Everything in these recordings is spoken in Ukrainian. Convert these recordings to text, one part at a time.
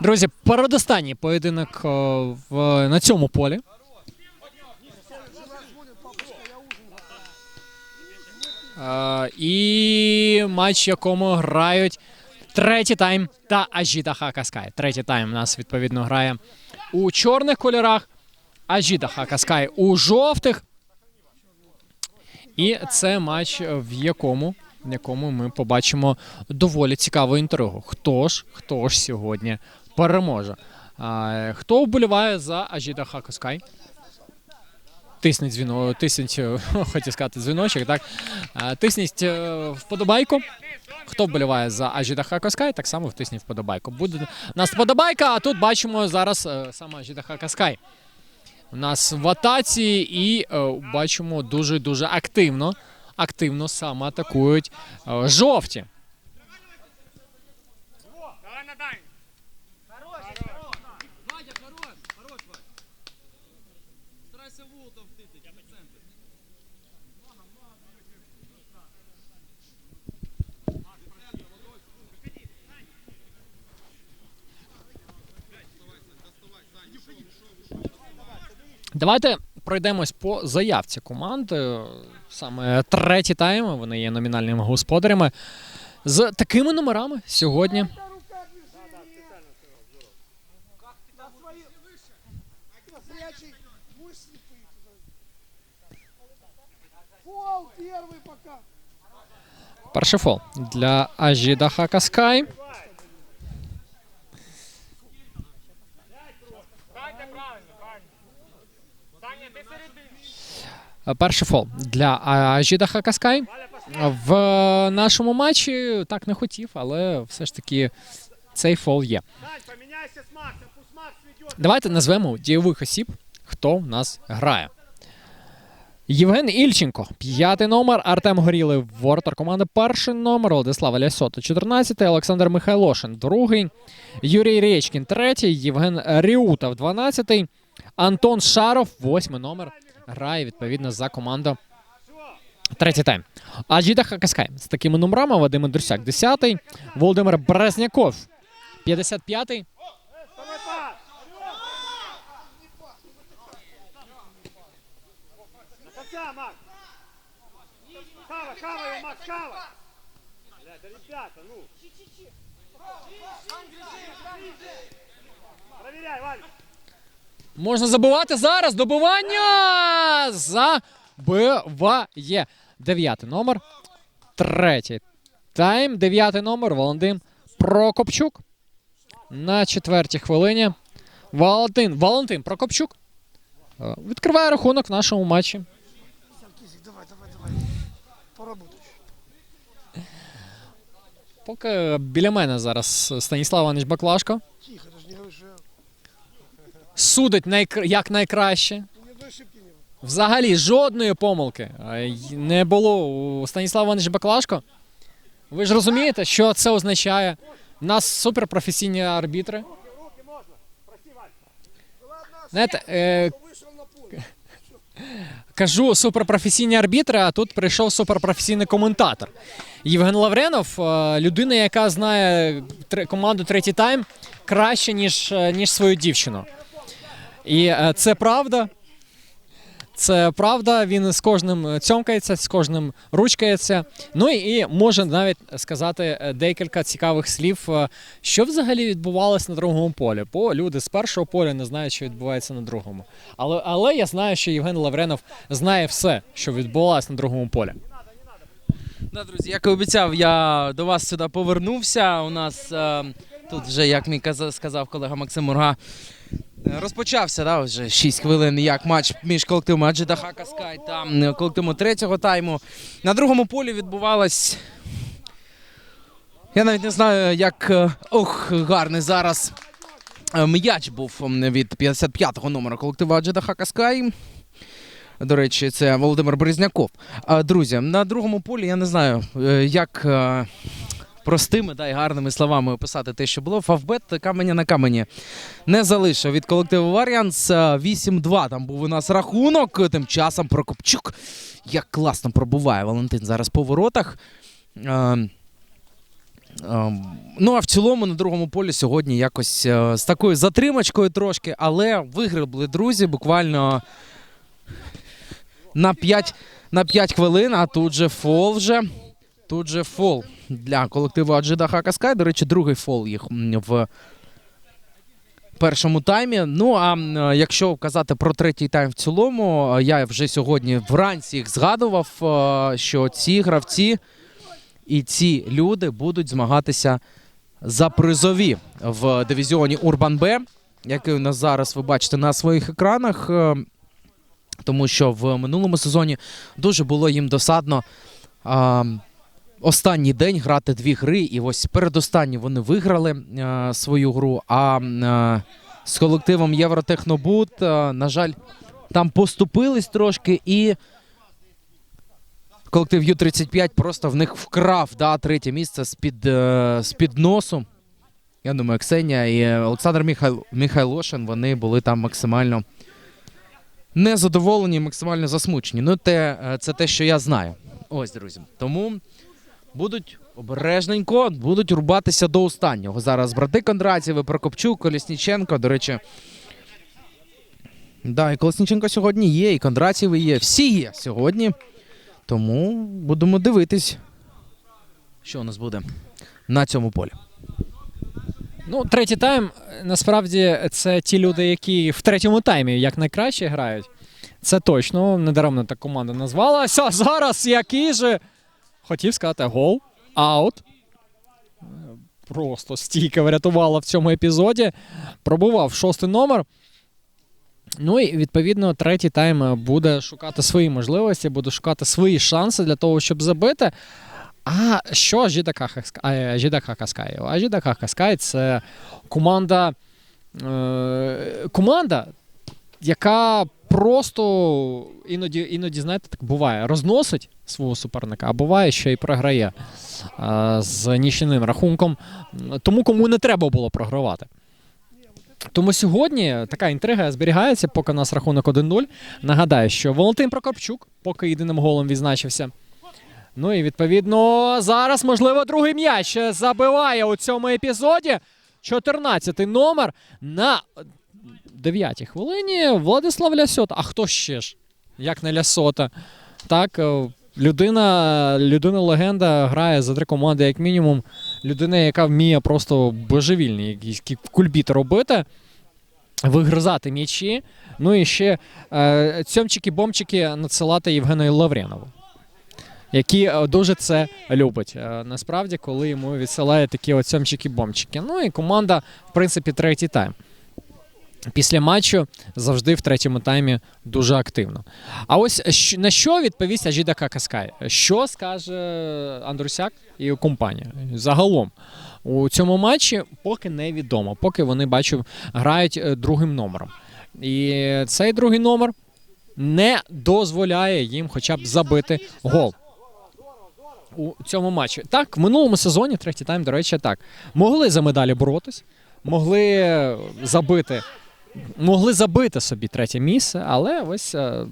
Друзі, передостанній поєдинок в, на цьому полі. І матч, якому грають третій тайм та Ажіта Хакаскай. Третій тайм у нас відповідно грає у чорних кольорах, Ажіта Хакаскай у жовтих. І це матч, в якому, в якому ми побачимо доволі цікаву інтригу. Хто ж, хто ж сьогодні переможе? Хто вболіває за Ажіта Хакаскай? Тисніть дзвіно, тисніть, е, хотів сказати, дзвіночок, так? Тисніть е, вподобайку. Хто вболіває за Ажіта Хакаскай, так само втисніть вподобайку. Буде у нас вподобайка, а тут бачимо зараз е, саме Ажіта Хакаскай. У нас в атаці і е, бачимо дуже-дуже активно, активно саме атакують е, жовті. Старайся волтом втитить в центр. Давайте пройдемось по заявці команди. Саме треті тайми. Вони є номінальними господарями. З такими номерами сьогодні. Перший фол для Ажіда Хакаскай. Перший фол для Ажіда Хакаскай. В нашому матчі так не хотів, але все ж таки цей фол є. Давайте назвемо дієвих осіб, хто в нас грає. Євген Ільченко, п'ятий номер, Артем Горілий, воротар команди, перший номер, Владислав Лясота, 14, Олександр Михайлошин, другий, Юрій Рєчкін, третій, Євген Ріутов, 12, Антон Шаров, восьмий номер, грає відповідно за команду. Третій тайм. Аджіда Хакаскай з такими номерами Вадим Андрусяк, 10, Володимир Брезняков, 55, Давай пас. До конца, Макс. Хава, хава его, Макс, хава. Бля, да ребята, ну. Проверяй, Валь. Можна забивати зараз. Добивання забиває. Дев'ятий номер. Третій тайм. Дев'ятий номер. Валентин Прокопчук. На четвертій хвилині. Валентин. Валентин Прокопчук. е, Відкриває рахунок в нашому матчі. Поки біля мене зараз Станіслав Іванович Баклашко. Судить найкр... як найкраще. Было. Взагалі жодної помилки не було у Станіслава Івановича Баклашко. Ви ж розумієте, що це означає? У нас суперпрофесійні арбітри. Знаєте, е. кажу суперпрофесійні арбітри, а тут прийшов суперпрофесійний коментатор. Євген Лавренов, е, людина, яка знає команду третій тайм краще, ніж, е, ніж свою дівчину. І е, це правда. Це правда, він з кожним цьомкається, з кожним ручкається. Ну і може навіть сказати е, декілька цікавих слів, е, що взагалі відбувалося на другому полі. Бо люди з першого поля не знають, що відбувається на другому. Але, але я знаю, що Євген Лавренов знає все, що відбувалося на другому полі. Да, друзі, як і обіцяв, я до вас сюди повернувся. У нас е, тут вже, як мій каза- сказав колега Максим Мурга, е, розпочався да, вже 6 хвилин як матч між колективом Аджида Хака Скай та колективом третього тайму. На другому полі відбувалась. Я навіть не знаю, як е, ох, гарний зараз е, м'яч був від 55-го номера колективу Аджида Хака Скай. До речі, це Володимир Березняков. Друзі, на другому полі я не знаю, е, як е, простими да, і гарними словами описати те, що було. Фавбет каменя на камені не залишив від колективу Варіанс. Е, 8-2 там був у нас рахунок. Тим часом Прокопчук. Як класно пробуває Валентин зараз по воротах. Е, Ем, Ну, а в цілому на другому полі сьогодні якось е, з такою затримочкою трошки, але виграли друзі буквально на 5, на 5 хвилин, а тут же фол вже. Тут же фол для колективу Аджида Хакаскай. До речі, другий фол їх в першому таймі. Ну а якщо казати про третій тайм в цілому, я вже сьогодні вранці їх згадував, е, що ці гравці і ці люди будуть змагатися за призові в дивізіоні Урбан Б, який у нас зараз ви бачите на своїх екранах. е, Тому що в минулому сезоні дуже було їм досадно останній день грати дві гри, і ось передостанні вони виграли е, свою гру. А е, з колективом Євротехнобут, е, на жаль, там поступились трошки і колектив Ю-35 просто в них вкрав да, третє місце з-під, е, з-під носу. Я думаю, Ксенія і Олександр Міхайл... Міхайлошин вони були там максимально незадоволені, максимально засмучені. Ну, те, е, це те, що я знаю. Ось, друзі. Тому будуть обережненько, будуть рубатися до останнього. Зараз брати Кондратєви, Прокопчук, Колісніченко. До речі. Да, і Колесніченко сьогодні є, і Кондратєви є. Всі є сьогодні. Тому будемо дивитись, що у нас буде на цьому полі. Ну, третій тайм насправді це ті люди, які в третьому таймі як найкраще грають. Це точно, недаремно так команда назвалася. Зараз який же хотів сказати гол, аут. Просто стійка врятувала в цьому епізоді. Пробував шостий номер. Ну і відповідно третій тайм буде шукати свої можливості, буде шукати свої шанси для того, щоб забити. А що Жідака Хаскай? А Жідака Хаскай це команда, е, команда, яка просто іноді, іноді, знаєте, так буває, розносить свого суперника, а буває, що і програє е, з нічним рахунком. Тому кому не треба було програвати. Тому сьогодні така інтрига зберігається, поки у нас рахунок 1-0. Нагадаю, що Валентин Прокопчук поки єдиним голом відзначився. Ну і відповідно зараз, можливо, другий м'яч забиває у цьому епізоді. 14-й номер на 9-й хвилині Владислав Лясота. А хто ще ж? Як не Лясота? Так, е, людина, людина легенда грає за три команди, як мінімум. Людина, яка вміє просто божевільні якісь кульбіти робити, вигризати м'ячі. Ну і ще е, цьомчики-бомчики надсилати Євгену Лавренову. Який е, дуже це любить. Е, Насправді, коли йому відсилає такі от цьомчики-бомчики. Ну і команда, в принципі, третій тайм. Після матчу завжди в третьому таймі дуже активно. А ось на що відповість Аджіда Какаскай? Що скаже Андрусяк і компанія? Загалом у цьому матчі поки невідомо, поки вони бачу грають е, другим номером. І цей другий номер не дозволяє їм хоча б забити гол. У цьому матчі. Так, в минулому сезоні, третій тайм, до речі, так. Могли за медалі боротись, могли забити, могли забити собі третє місце, але ось е,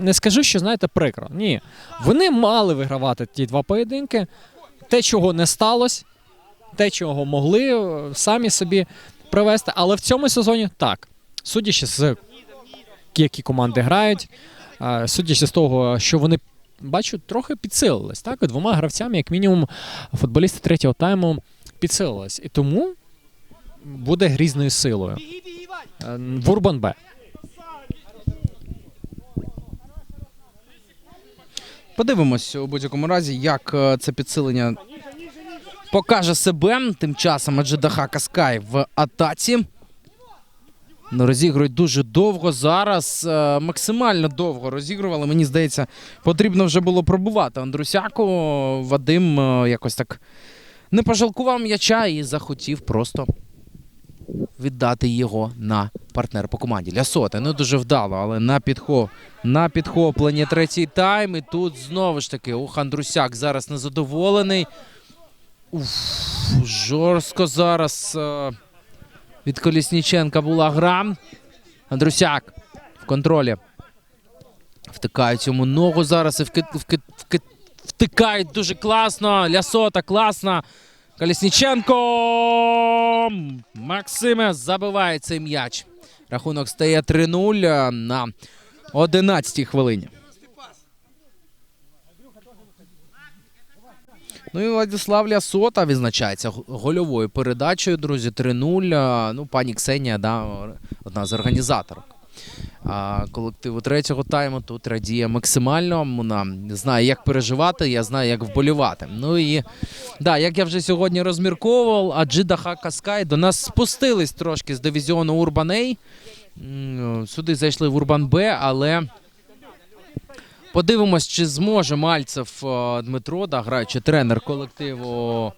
не скажу, що знаєте, прикро. Ні. Вони мали вигравати ті два поєдинки. Те, чого не сталося, те, чого могли е, самі собі привести. Але в цьому сезоні так. Судячи з які команди грають, е, судячи з того, що вони. Бачу, трохи підсилились. Так, двома гравцями, як мінімум, футболісти третього тайму підсилились. І тому буде грізною силою. Е, В Урбан Б. Подивимось у будь-якому разі, як е, це підсилення покаже себе. Тим часом Аджидаха Каскай в атаці. Ну, розігрують дуже довго зараз. е, Максимально довго розігрували. Мені здається, потрібно вже було пробувати Андрусяку. Вадим якось так не пожалкував м'яча і захотів просто віддати його на партнера по команді. Лясота. Не дуже вдало, але на підхоп, на підхопленні третій тайм. І тут знову ж таки ух, Андрусяк зараз незадоволений. Уф, жорстко зараз е, від Колісніченка була гра. Андрусяк в контролі. Втикають йому ногу зараз і вки, вки, вки, втикають дуже класно. Лясота класно. Колісніченко. Максиме забиває цей м'яч. Рахунок стає 3-0 на 11-й хвилині. Ну і Владислав Лясота відзначається гольовою передачею, друзі, 3-0. Ну, пані Ксенія, да, одна з організаторок. А колективу третього тайму тут радіє максимально. Вона знає, як переживати, я знаю, як вболівати. Ну і да, як я вже сьогодні розмірковував, Аджида Хака Скай до нас спустились трошки з дивізіону Урбан A. Сюди зайшли в Урбан Б, але подивимось, чи зможе Мальцев Дмитро, да, граючи тренер колективу.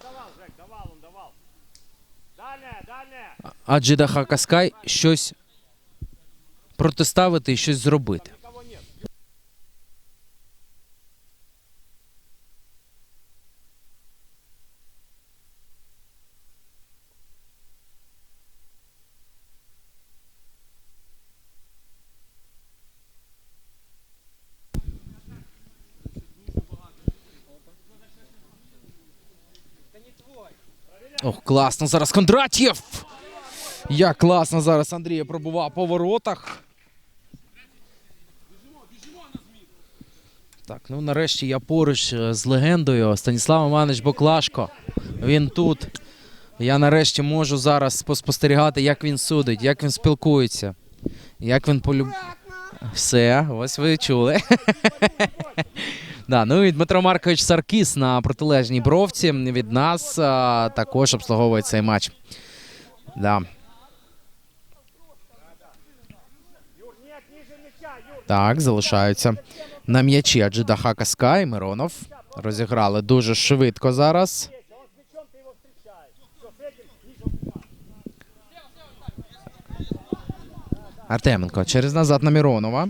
Аджида Хака Скай щось протиставити і щось зробити. Ох, класно зараз Кондратєв! Як класно зараз Андрій пробував по воротах. Так, ну нарешті я поруч е, з легендою Станіслав Іванович Боклашко. Він тут. Я нарешті можу зараз поспостерігати, як він судить, як він спілкується, як він полюб... Все, ось ви чули. Да, ну і Дмитро Маркович Саркіс на протилежній бровці від нас а, також обслуговує цей матч. Да. Так, залишаються на м'ячі Аджида Хака Скай, Миронов. Розіграли дуже швидко зараз. Артеменко через назад на Миронова.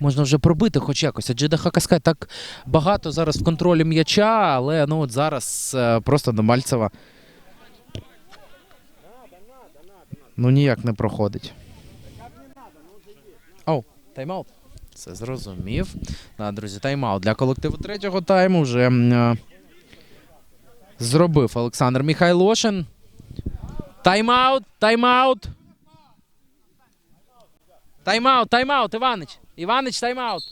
Можна вже пробити хоч якось. Аджида Хака Скай так багато зараз в контролі м'яча, але ну от зараз е, просто до Мальцева. Ну ніяк не проходить. Оу, тайм-аут. Це зрозумів. Да, друзі, тайм-аут для колективу третього тайму вже е, зробив Олександр Міхайлошин. Тайм-аут, тайм-аут. Тайм-аут, тайм-аут, Іванич. Іванич, тайм-аут.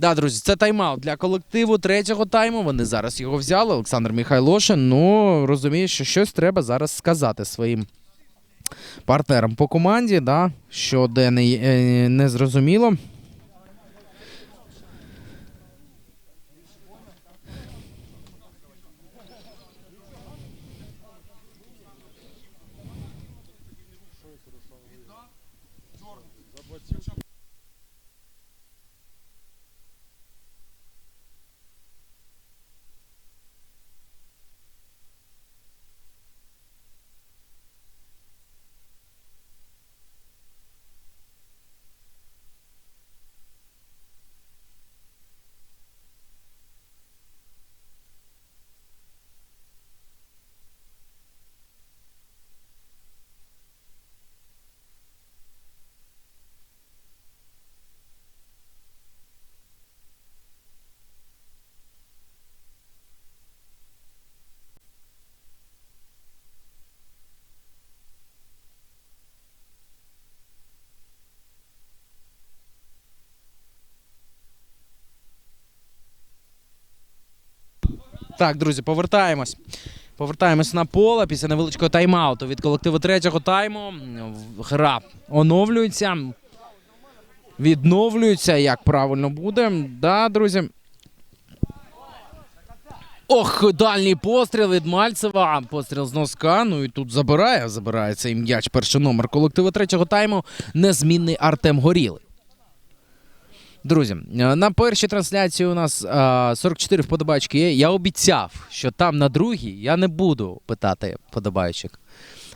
Да, друзі, це тайм-аут для колективу третього тайму. Вони зараз його взяли. Олександр Михайлошин. Ну, розуміє, що щось треба зараз сказати своїм партнерам по команді, да, що де не, е, не зрозуміло. Так, друзі, повертаємось. Повертаємось на поле після невеличкого тайм-ауту від колективу третього тайму. Гра оновлюється. Відновлюється, як правильно буде. Да, друзі. Ох, дальній постріл від Мальцева. Постріл з носка. Ну і тут забирає. Забирає цей м'яч. Перший номер колективу третього тайму. Незмінний Артем Горілий. Друзі, е, на першій трансляції у нас е, 44 вподобайки є. Я обіцяв, що там на другій я не буду питати вподобайчик.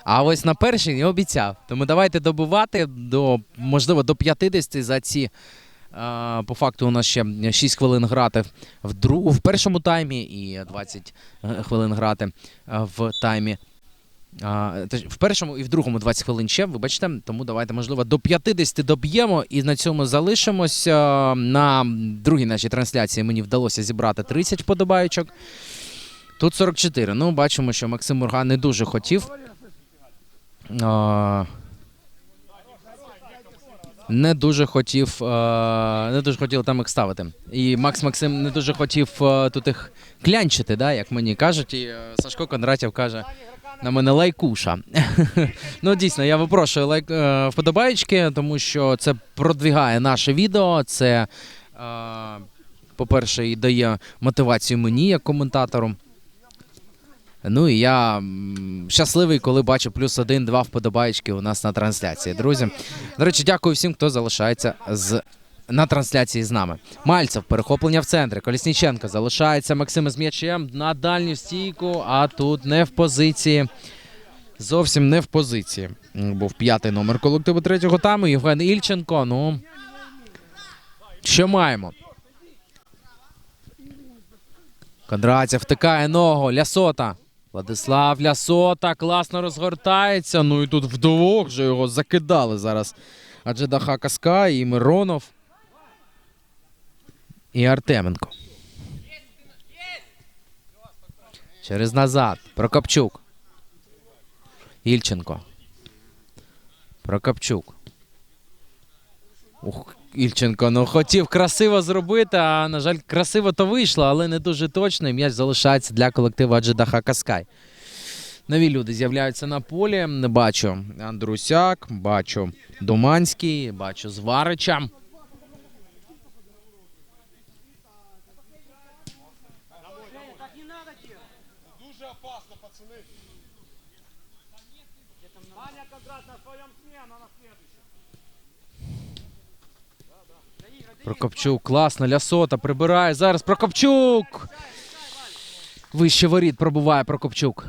А ось на першій я обіцяв. Тому давайте добувати до, можливо, до 50 за ці. е, По факту у нас ще 6 хвилин грати в, дру... в першому таймі і 20 хвилин грати е, в таймі. В першому і в другому 20 хвилин ще, вибачте, тому давайте, можливо, до 50 доб'ємо і на цьому залишимось. На другій нашій трансляції мені вдалося зібрати 30 подобайочок. Тут 44. Ну, бачимо, що Максим Мурга не дуже хотів. А, Не дуже хотів, е, не дуже хотів там їх ставити. І Макс Максим не дуже хотів е, тут їх клянчити, да, як мені кажуть. І е, Сашко Кондратів каже на мене лайкуша. ну, дійсно, я випрошую лайк вподобаєчки, тому що це продвігає наше відео. Це, по-перше, і дає мотивацію мені як коментатору. Ну і я щасливий, коли бачу плюс один-два вподобаєчки у нас на трансляції. Друзі, до речі, дякую всім, хто залишається з. На трансляції з нами. Мальцев, перехоплення в центрі. Колісніченко залишається Максим з м'ячем на дальню стійку, а тут не в позиції. Зовсім не в позиції. Був п'ятий номер колективу третього тайму. Євген Ільченко. Ну. Що маємо? Кондратів втикає ногу. Лясота. Владислав Лясота класно розгортається. Ну і тут вдвох вже його закидали зараз. Адже Даха Каска і Миронов. І Артеменко. Через назад. Прокопчук. Ільченко. Прокопчук. Ух, Ільченко, ну хотів красиво зробити, а на жаль, красиво то вийшло, але не дуже точно. І м'яч залишається для колективу Аджидаха Каскай. Нові люди з'являються на полі. Бачу Андрусяк, бачу Думанський, бачу Зварича. Прокопчук, класно, Лясота прибирає зараз. Прокопчук! Вище воріт пробуває Прокопчук.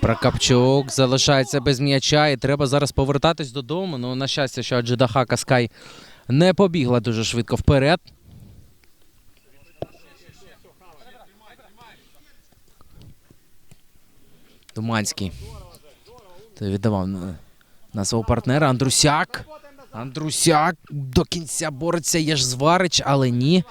Прокопчук залишається без м'яча і треба зараз повертатись додому. Ну, на щастя, що Аджидаха Каскай не побігла дуже швидко вперед. Думанський. Ти віддавав на свого партнера Андрусяк. Андрусяк до кінця бореться, є ж зварич, але ні.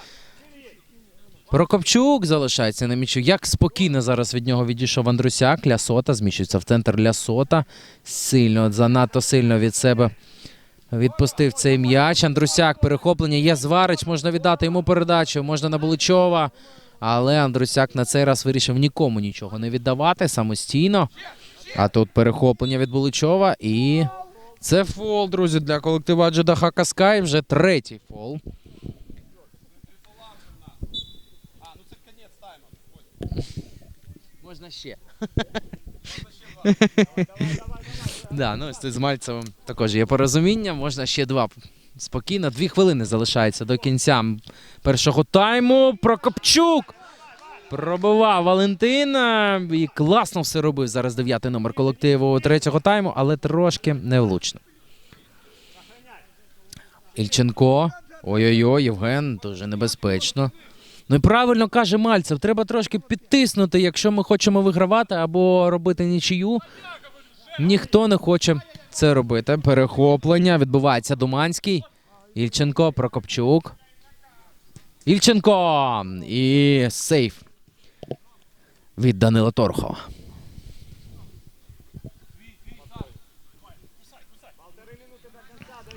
Прокопчук залишається на м'ячу. Як спокійно зараз від нього відійшов Андрусяк. Лясота зміщується в центр Лясота. Сильно, занадто сильно від себе відпустив цей м'яч. Андрусяк, перехоплення є зварич, можна віддати йому передачу, можна на Буличова. Але Андрусяк на цей раз вирішив нікому нічого не віддавати самостійно. А тут перехоплення від Буличова і. Це фол, друзі, для колектива Джедаха Каскай. Вже третій фол. Можна ще. Да, ну з Мальцевим також є порозуміння. Можна ще два. Спокійно, дві хвилини залишається до кінця першого тайму. Прокопчук пробивав Валентина і класно все робив. Зараз дев'ятий номер колективу третього тайму, але трошки невлучно. Ільченко. Ой-ой-ой, Євген, дуже небезпечно. Ну і правильно каже Мальцев, треба трошки підтиснути, якщо ми хочемо вигравати або робити нічию. Ніхто не хоче це робити. Перехоплення відбувається Думанський. Ільченко, Прокопчук. Ільченко! І сейф від Данила Торхова.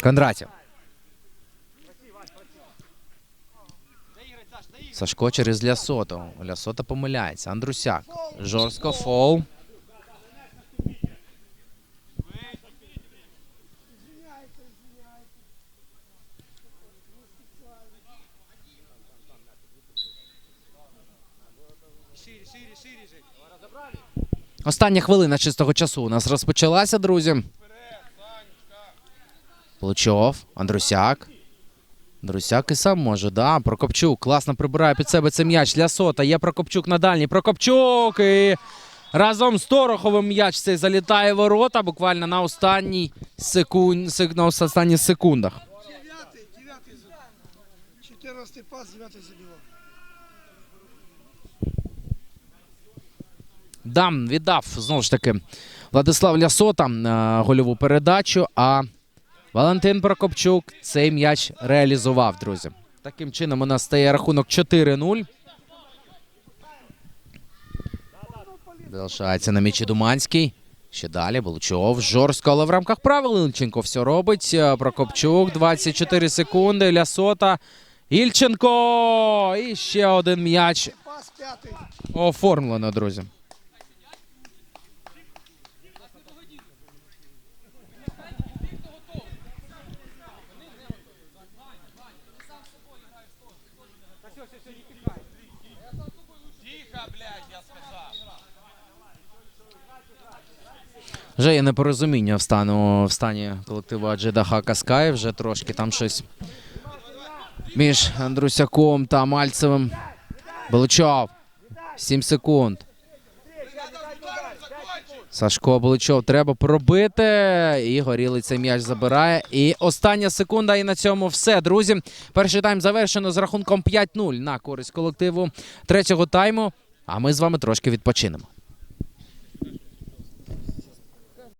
Кондратів. Сашко через Лясоту. Лясота помиляється. Андрусяк. Жорстко фол. Остання хвилина чистого часу у нас розпочалася, друзі. Получов, Андрусяк. Андрусяк і сам може, да. Прокопчук класно прибирає під себе цей м'яч для сота. Є Прокопчук на дальній. Прокопчук і разом з Пороховим м'яч цей залітає в ворота буквально на останній секунд, сек- на останніх секундах. Дев'ятий, дев'ятий забив. Чотирнадцятий пас, дев'ятий забивав. Дам віддав знову ж таки Владислав Лясота е, гольову передачу. А Валентин Прокопчук цей м'яч реалізував, друзі. Таким чином у нас стає рахунок 4-0. Залишається на м'ячі Думанський. Ще далі Булчов жорстко, але в рамках правил Ільченко все робить. Е, Прокопчук 24 секунди. Лясота. Ільченко! І ще один м'яч оформлено, друзі. Вже є непорозуміння в, стану, в стані колективу Аджидаха Каскай. Вже трошки там щось між Андрусяком та Мальцевим. Беличов. 7 секунд. Сашко Буличов треба пробити. І горілий цей м'яч забирає. І остання секунда. І на цьому все, друзі. Перший тайм завершено з рахунком 5-0 на користь колективу третього тайму. А ми з вами трошки відпочинемо.